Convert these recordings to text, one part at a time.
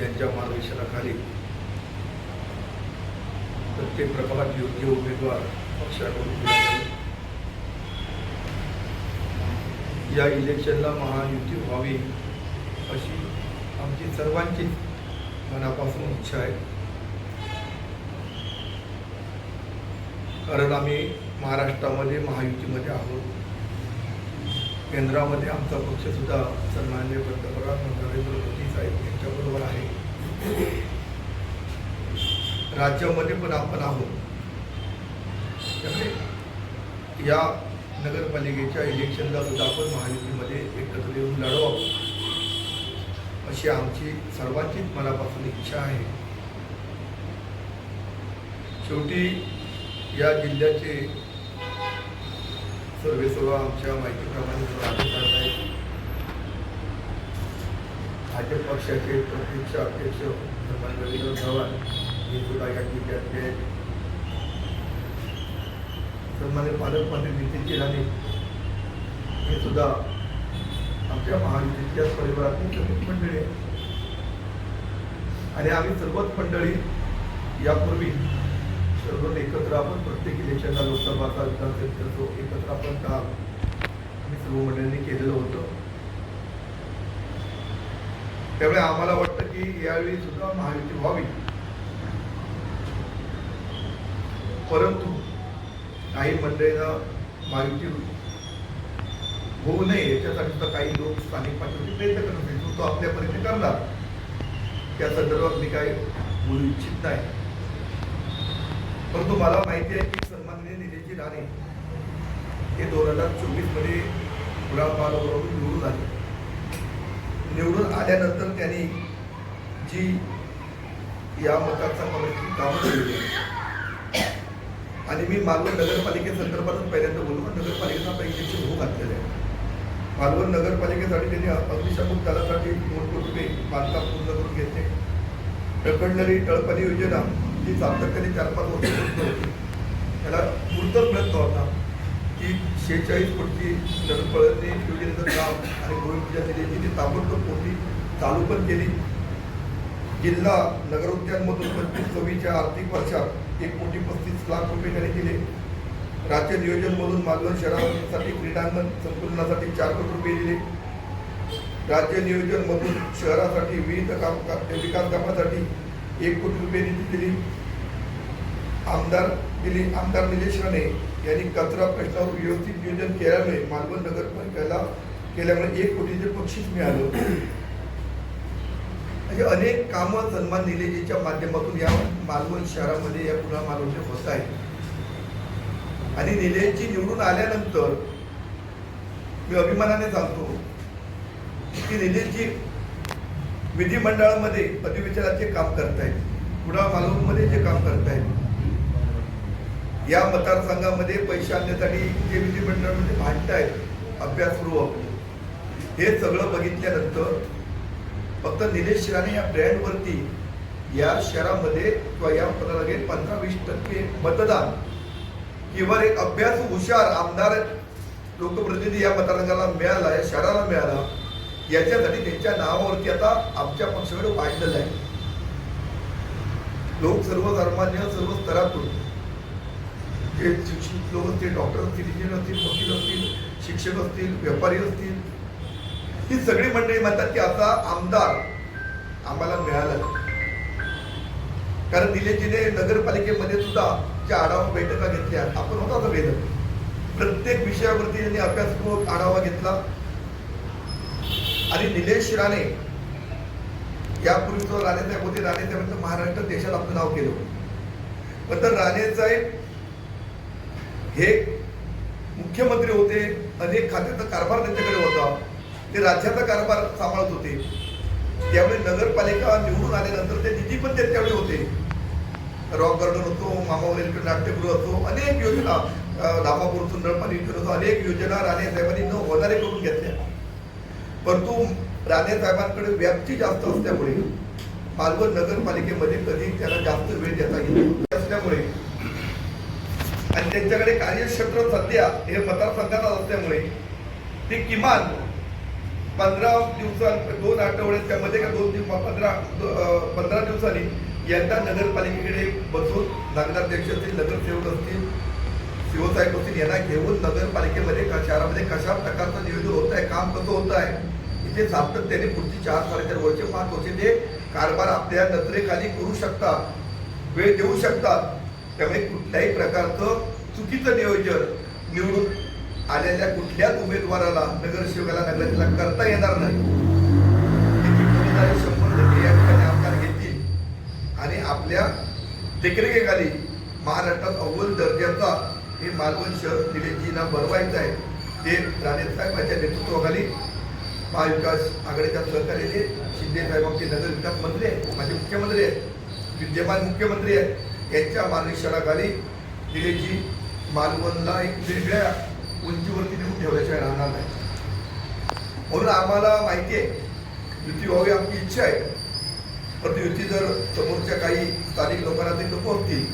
यांच्या मार्गदर्शनाखाली. प्रत्येक प्रभागात योग्य उमेदवार पक्षाकडून या इलेक्शनला महायुती व्हावी अशी आमची सर्वांची मनापासून इच्छा आहे. कारण आम्ही महाराष्ट्रामध्ये महायुतीमध्ये आहोत. केंद्रामध्ये आमचा पक्षसुद्धा सन्मान्य पंतप्रधान नरेंद्र मोदी साहेब यांच्याबरोबर आहे. राज्यामध्ये पण आपण आहोत. त्यामुळे या नगरपालिकेच्या इलेक्शनला सुद्धा आपण महायुतीमध्ये एकत्र येऊन लढवावं अशी आमची सर्वांचीच मनापासून इच्छा आहे. शेवटी या जिल्ह्याचे सर्वे सर्व आमच्या माहितीप्रमाणे राज्य करत आहेत भाजप पक्षाचे प्रत्यक्ष अध्यक्ष सन्मान्य रवींद्र चव्हाण हे सुद्धा या जिल्ह्यातले सन्मान्य पालकमंत्री नितीन राणे हे सुद्धा आमच्या महायुतीच्याच परिवारातील प्रमुख मंडळी आहे आणि आम्ही सर्वच मंडळी यापूर्वी सर्व एकत्र आपण प्रत्येक इलेक्शनला लोकसभाचा विधानसभेचा तो एकत्र आपण काम आम्ही सर्व मंडळांनी केलेलं होतं. त्यामुळे आम्हाला वाटतं की यावेळी सुद्धा महायुती व्हावी. परंतु काही मंडळींना महायुती होऊ नये याच्यासाठी सुद्धा काही लोक स्थानिक पातळीवर प्रयत्न करत नाही तो तो आपल्या परीने करणार. त्या संदर्भात मी काही बोलू इच्छित नाही. परंतु मला माहिती आहे की सन्माननीय निलेशजी राणे हे दोन हजार चोवीसमध्ये कुडाळपालावरून निवडून आले. निवडून आल्यानंतर त्यांनी जी या मतदारसंघामध्ये कामं केली आणि मी मालवण नगरपालिकेसंदर्भातच पहिल्यांदा बोललो पण नगरपालिकेचा पैकीचे होऊ घातलेले आहे. मालवण नगरपालिकेसाठी त्यांनी अग्निशामक दलासाठी दोन कोटी रुपये बांधकाम पूर्ण करून घेतले. रखडलेली तळपाणी योजना जी सातत्याने चार पाच वर्ष पूर्ण होती. त्याला पूर्तच प्रयत्न होता की शेहेचाळीस कोटी नगरपालिकेने योजनेचं काम आणि भूमिपूजा केली ती ताबडतोब कोटी चालू पण केली. जिल्हा नगरोद्यानमधून पंचवीस सव्वीसच्या आर्थिक वर्षात एक कोटी पस्तीस लाख रुपये त्यांनी दिले. राज्य नियोजनमधून मालवण शहरासाठी क्रीडांगण संकुलनासाठी चार कोटी रुपये दिले. राज्य नियोजनमधून शहरासाठी विविध काम विकास कामासाठी एक कोटी रुपये निधी दिली. आमदार दिली आमदार निलेश राणे यांनी कचरा प्रश्नावर व्यवस्थित नियोजन केल्यामुळे मालवण नगरपालिकेला केल्यामुळे एक कोटीचे बक्षीस मिळालं. म्हणजे अनेक कामं सन्मान निलेजीच्या माध्यमातून या मालवण शहरामध्ये या पुन्हा मालवणचे होत आहेत. आणि निलेशजी निवडून आल्यानंतर मी अभिमानाने सांगतो की निलेशजी विधिमंडळामध्ये अधिवेशनाचे काम करतायत. कुडाळ मालवणमध्ये जे काम करतायत. या मतदारसंघामध्ये पैसे आणण्यासाठी जे विधिमंडळामध्ये भांडतायत अभ्यासगृह. हे सगळं बघितल्यानंतर फक्त निलेश राणे या ब्रँडवरती या शहरामध्ये किंवा या पदाला पंधरा वीस टक्के मतदान किंवा एक अभ्यास हुशार आमदार लोकप्रतिनिधी या मतदारसंघाला मिळाला या शहराला मिळाला. याच्यासाठी त्यांच्या नावावरती आता आमच्या पक्षाकडे वाढलेलं आहे. लोक सर्वसामान्य सर्व स्तरातून ते शिक्षित लोक असतील डॉक्टर असतील इंजिनियर असतील वकील असतील शिक्षक असतील व्यापारी असतील ही सगळी मंडळी म्हणतात की आता आमदार आम्हाला मिळाला कारण निलेजीने नगरपालिकेमध्ये सुद्धा ज्या आढावा बैठका घेतल्या आपण होता तो प्रत्येक विषयावरती त्यांनी अभ्यासपूर्वक आढावा घेतला. आणि निलेश राणे यापूर्वी जो राणे साहेब होते राणे साहेबांचं महाराष्ट्र देशात आपलं नाव केलं तर राणे साहेब हे मुख्यमंत्री होते अनेक खात्याचा कारभार त्यांच्याकडे होता. ते राज्याचा कारभार सांभाळत होते. त्यावेळी नगरपालिका निवडून आल्यानंतर ते निधी पण त्यावेळी होते. रॉक गार्डन होतो मामावरील नाट्यगृह होतो अनेक योजना अं, धामापूर होतो अनेक योजना राणे साहेबांनी न होणारे करून घेतल्या. परंतु राणे साहेबांकडे व्याप्ती जास्त असल्यामुळे मालवण नगरपालिकेमध्ये कधी त्याला जास्त वेळ देता येत असल्यामुळे आणि त्यांच्याकडे कार्यक्षेत्र सध्या हे मतदारसंघात असल्यामुळे ते किमान पंधरा दिवसां दोन आठवड्यात त्यामध्ये का दोन दिवस पंधरा पंधरा दिवसांनी यंदा नगरपालिकेकडे बसून नगराध्यक्ष असतील नगरसेवक असतील शिवसाहेब असतील यांना घेऊन नगरपालिकेमध्ये क- शहरामध्ये कशा प्रकारचं नियोजन होत आहे काम कसं होत आहे इथे सातत्याने पुढची चार साडेचार वर्षे पाच वर्षे ते कारभार आपल्या नजरेखाली करू शकतात वेळ देऊ शकतात. त्यामुळे कुठल्याही प्रकारचं चुकीचं नियोजन निवडून आलेल्या कुठल्याच उमेदवाराला नगरसेवकाला नगराला करता येणार नाही. शंभर टक्के या ठिकाणी आमदार घेतील. आणि आपल्या देखरेखीखाली महाराष्ट्रात अव्वल दर्जाचा हे मालवण शहर निलेजीना बनवायचं आहे. ते राणे साहेबांच्या नेतृत्वाखाली महाविकास आघाडीच्या सहकार्याने शिंदे साहेबांचे नगर विकास मंत्री आहे. माझे मुख्यमंत्री आहेत. विद्यमान मुख्यमंत्री आहेत. यांच्या मार्गदर्शनाखाली निलेजी मालवणला एक वेगळ्या उंचीवरती नेऊन ठेवल्याशिवाय राहणार नाही. म्हणून आम्हाला माहिती आहे युती व्हावी आमची इच्छा आहे. परंतु युती जर समोरच्या काही स्थानिक लोकांना ते नको होती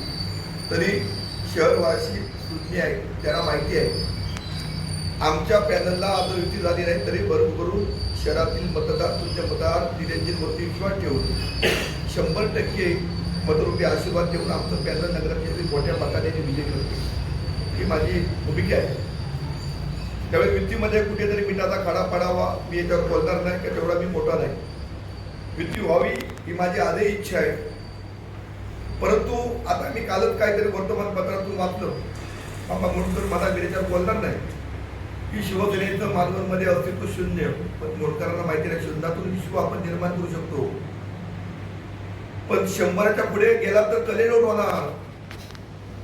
तरी शहरवासी सुज्ञ आहे त्यांना माहिती आहे. आमच्या पॅनलला आज युती झाली नाही तरी बरोबर करून शहरातील मतदार तुमचे मतदार निरंजनवरती विश्वास ठेवून शंभर टक्के मतरूपी आशीर्वाद देऊन आमचं पॅनल नगराध्यक्ष मोठ्या मताने विजय करते ही माझी भूमिका आहे. त्यावेळी युतीमध्ये कुठेतरी मिठाचा खडा पडावा मी याच्यावर बोलणार नाही का तेवढा मी मोठा नाही. युती व्हावी ही माझी आजही इच्छा आहे. परंतु आता मी कालच काहीतरी वर्तमानपत्रातून वाचलं. बाबा म्हणून तर मला मी बोलणार नाही. की शिवसेनेचं मालवणमध्ये अस्तित्व शून्य पण मोडकरांना माहिती नाही शून्यातून विश्व आपण निर्माण करू शकतो. पण शंभराच्या पुढे गेला तर कलेलोट होणार.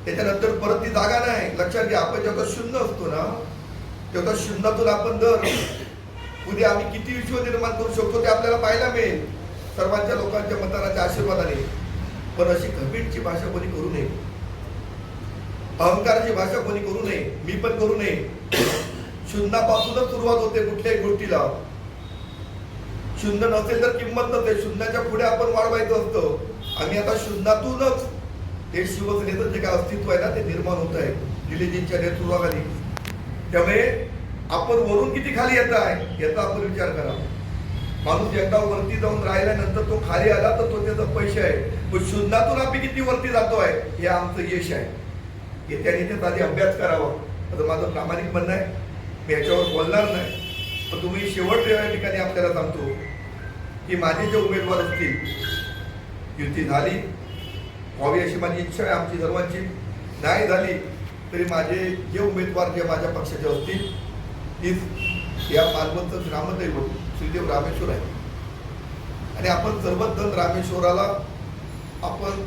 त्याच्यानंतर परत ती जागा नाही. लक्षात घ्या आपण जेव्हा शून्य असतो ना तेव्हा शून्यातून आपण दर. उद्या आम्ही किती विश्व निर्माण करू शकतो ते आपल्याला पाहायला मिळेल. सर्वांच्या लोकांच्या मतदानाच्या आशीर्वादाने. पण अशी कबीरची भाषा कोणी करू नये. अहंकाराची भाषा कोणी करू नये मी पण करू नये. शून्यापासूनच सुरुवात होते कुठल्याही गोष्टीला. शून्य नसेल तर किंमत नसेल. शून्याच्या पुढे आपण वाढवायचं असतं. आणि आता शून्यातूनच हे शिवसेनेचं जे काय अस्तित्व आहे ना ते निर्माण होत आहे. दिल्लीजींच्या नेतृत्वाखाली. त्यामुळे आपण वरून किती खाली येत आहे याचा आपण विचार करा. माणूस एकदा वरती जाऊन राहिल्यानंतर तो खाली आला तर तो त्याचा पैसे आहे. पण शून्यातून आम्ही किती वरती जातो आहे हे आमचं यश आहे. की त्यांनी त्याचा आधी अभ्यास करावा. असं माझं प्रामाणिक म्हणणं आहे मी याच्यावर बोलणार नाही. पण तुम्ही शेवट या ठिकाणी आपल्याला सांगतो की माझे जे उमेदवार असतील युती झाली व्हावी अशी माझी इच्छा आहे आमची सर्वांची. नाही झाली तरी माझे जे उमेदवार जे माझ्या पक्षाचे असतील तीच या मालमत्त ग्रामदैवत श्रीदेव रामेश्वर आहे आणि आपण सर्वच जण रामेश्वराला आपण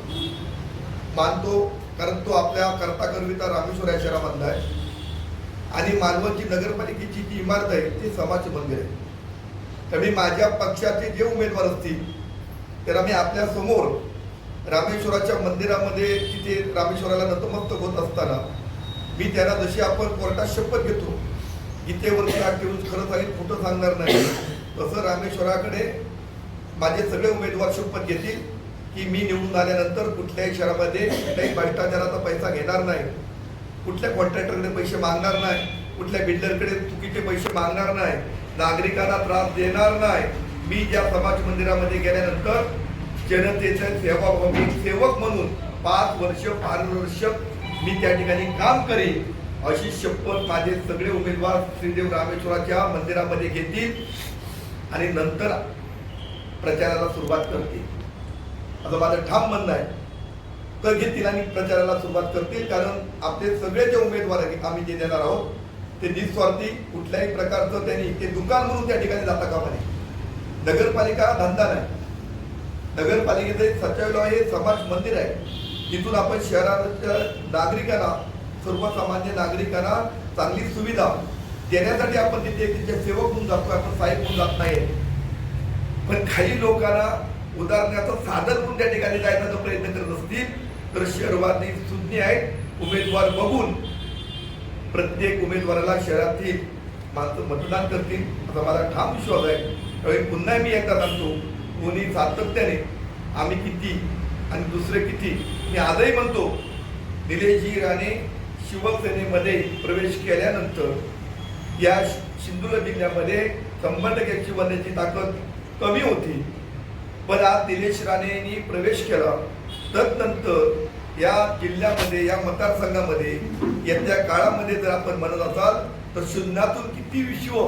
मानतो कारण तो आपल्या करता करविता रामेश्वर या शहरामधला आहे. आणि मालवणची नगरपालिकेची जी इमारत आहे ती समाज मंदिर आहे. त्यामुळे माझ्या पक्षाचे जे उमेदवार असतील तर मी आपल्यासमोर रामेश्वराच्या मंदिरामध्ये तिथे रामेश्वराला नतमस्तक होत असताना मी त्यांना जशी आपण कोर्टात शपथ घेतो गीतेवरती हात ठेवून खरं सांगेल खोटं सांगणार नाही. तसं रामेश्वराकडे माझे सगळे उमेदवार शपथ घेतील. की मी निवडून आल्यानंतर कुठल्याही शहरामध्ये कुठल्याही भ्रष्टाचाराचा पैसा घेणार नाही. कुठल्या कॉन्ट्रॅक्टरकडे पैसे मागणार नाही. कुठल्या बिल्डरकडे चुकीचे पैसे मागणार नाही. नागरिकांना त्रास देणार नाही. मी ज्या समाज मंदिरामध्ये गेल्यानंतर जनतेचा सेवाभावी सेवक म्हणून पाच वर्ष पारदर्शक मी त्या ठिकाणी काम करेन. अशी शपथ माझे सगळे उमेदवार श्रीदेव रामेश्वराच्या मंदिरामध्ये घेतील आणि नंतर प्रचाराला सुरुवात करतील. असं माझं ठाम म्हणणं आहे. तर घेतील आणि प्रचाराला सुरुवात करतील कारण आपले सगळे जे उमेदवार आहेत आम्ही जे देणार आहोत ते निस्वार्थी कुठल्याही प्रकारचं त्यांनी ते दुकान म्हणून त्या ठिकाणी जाता कामा नये. नगरपालिका धंदा नाही. नगरपालिकेचं एक सचिवालय हे समाज मंदिर आहे. तिथून आपण शहराच्या नागरिकांना सर्वसामान्य नागरिकांना चांगली सुविधा देण्यासाठी आपण तिथे तिथे सेवक म्हणून जातो आपण साहेब म्हणून जात नाही पण काही लोकांना उदाहरणार्थ साधन म्हणून त्या ठिकाणी जायचा प्रयत्न करत असतील तर शहरवादी सुज्ञ आहेत. उमेदवार बघून प्रत्येक उमेदवाराला शहरातील माणसं मतदान करतील. असा माझा ठाम विश्वास आहे. त्यावेळी पुन्हा मी एकदा सांगतो कोणी सातत्याने आम्ही किती आणि दुसरे किती मी आजही म्हणतो निलेशजी राणे शिवसेनेमध्ये प्रवेश केल्यानंतर या सिंधुदुर्ग जिल्ह्यामध्ये संबंध टक्के बनण्याची ताकद कमी होती. पण आज निलेश राणेंनी प्रवेश केला. तदनंतर या जिल्ह्यामध्ये या मतदारसंघामध्ये येत्या काळामध्ये जर आपण म्हणत असाल तर शून्यातून किती विश्व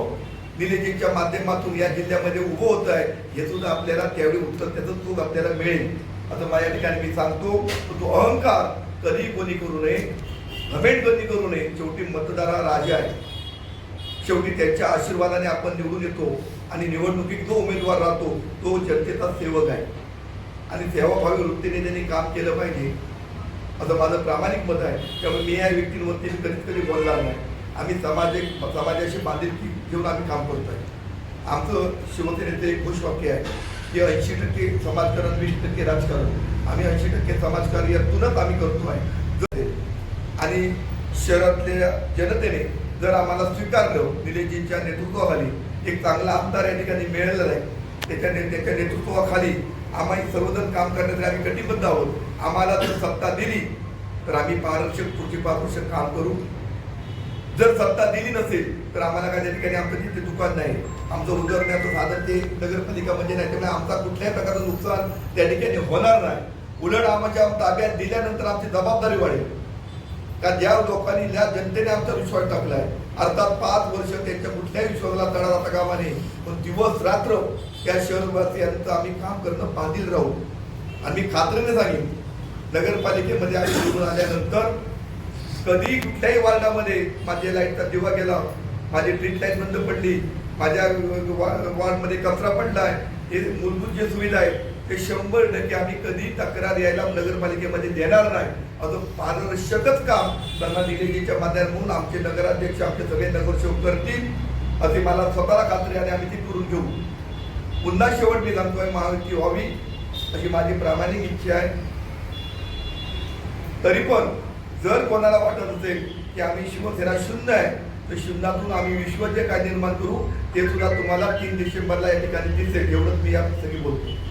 निलेजींच्या माध्यमातून या जिल्ह्यामध्ये उभं होत आहे हे सुद्धा आपल्याला त्यावेळी उत्तर त्याचं चूक आपल्याला मिळेल. आता माझ्या ठिकाणी मी सांगतो तो तो अहंकार कधी कोणी करू नये घमेंट कधी करू नये शेवटी मतदार राजा आहे. शेवटी त्यांच्या आशीर्वादाने आपण निवडून येतो. आणि निवडणुकीत जो उमेदवार राहतो तो जनतेचा सेवक आहे. आणि सेवाभावी वृत्तीने त्यांनी काम केलं पाहिजे. असं माझं प्रामाणिक मत आहे. त्यामुळे मी या व्यक्तींवरती कधीच कधी बोलणार नाही. आम्ही समाजिक समाजाशी बांधिलकी घेऊन आम्ही काम करतोय आमचं शिवसेनेचं एक घोषवाक्य आहे की ऐंशी टक्के समाजकारण वीस टक्के राजकारण. आम्ही ऐंशी टक्के समाजकार्य यातूनच आम्ही करतो आहे. आणि शहरातल्या जनतेने जर आम्हाला स्वीकारलं निलेशजींच्या नेतृत्वाखाली एक चांगला आमदार या ठिकाणी मिळालेला आहे त्याच्या त्याच्या नेतृत्वाखाली आम्ही सर्वजण काम करण्यासाठी आम्ही कटिबद्ध आहोत. आम्हाला जर सत्ता दिली तर आम्ही पारदर्शक पुढची पारदर्शक काम करू. जर सत्ता दिली नसेल तर आम्हाला काय त्या ठिकाणी आमचं तिथे दुकान नाही. आमचं उदरण्याचं साधन ते नगरपालिका म्हणजे नाही त्यामुळे आमचा कुठल्याही प्रकारचं नुकसान त्या ठिकाणी होणार नाही. उलट आमच्या ताब्यात दिल्यानंतर आमची जबाबदारी वाढेल. का ज्या लोकांनी ज्या जनतेने आमचा विश्वास टाकला आहे अर्थात पाच वर्ष त्यांच्या कुठल्याही विश्वासाला तडा जाता कामा नये. पण दिवस रात्र त्या शहरवासियांचं आम्ही काम करणं बांधील राहू. आणि मी खात्रीने सांगेन नगरपालिकेमध्ये आम्ही निवडून आल्यानंतर कधी कुठल्याही वार्डामध्ये माझ्या लाईटचा दिवा गेला माझी ट्रीट लाइट बंद पडली माझ्या वार्डमध्ये कचरा पडला आहे हे मूलभूत जे सुविधा आहे ते शंभर टक्के आम्ही कधी तक्रार यायला नगरपालिकेमध्ये देणार नाही. असं पारदर्शकच काम त्यांना निलेजीच्या माध्यमातून आमचे नगराध्यक्ष आमचे सगळे नगरसेवक करतील असे मला स्वतःला खात्री आणि आम्ही ती करून घेऊ. पुन्हा शेवट मी सांगतोय महायुती व्हावी अशी माझी प्रामाणिक इच्छा आहे. तरी पण जर कोणाला वाटत असेल की आम्ही शिवसेना शून्य आहे तर शून्यातून आम्ही विश्व जे काय निर्माण करू ते सुद्धा तुम्हाला तीन डिसेंबरला या ठिकाणी दिसेल एवढंच मी या सगळी बोलतो.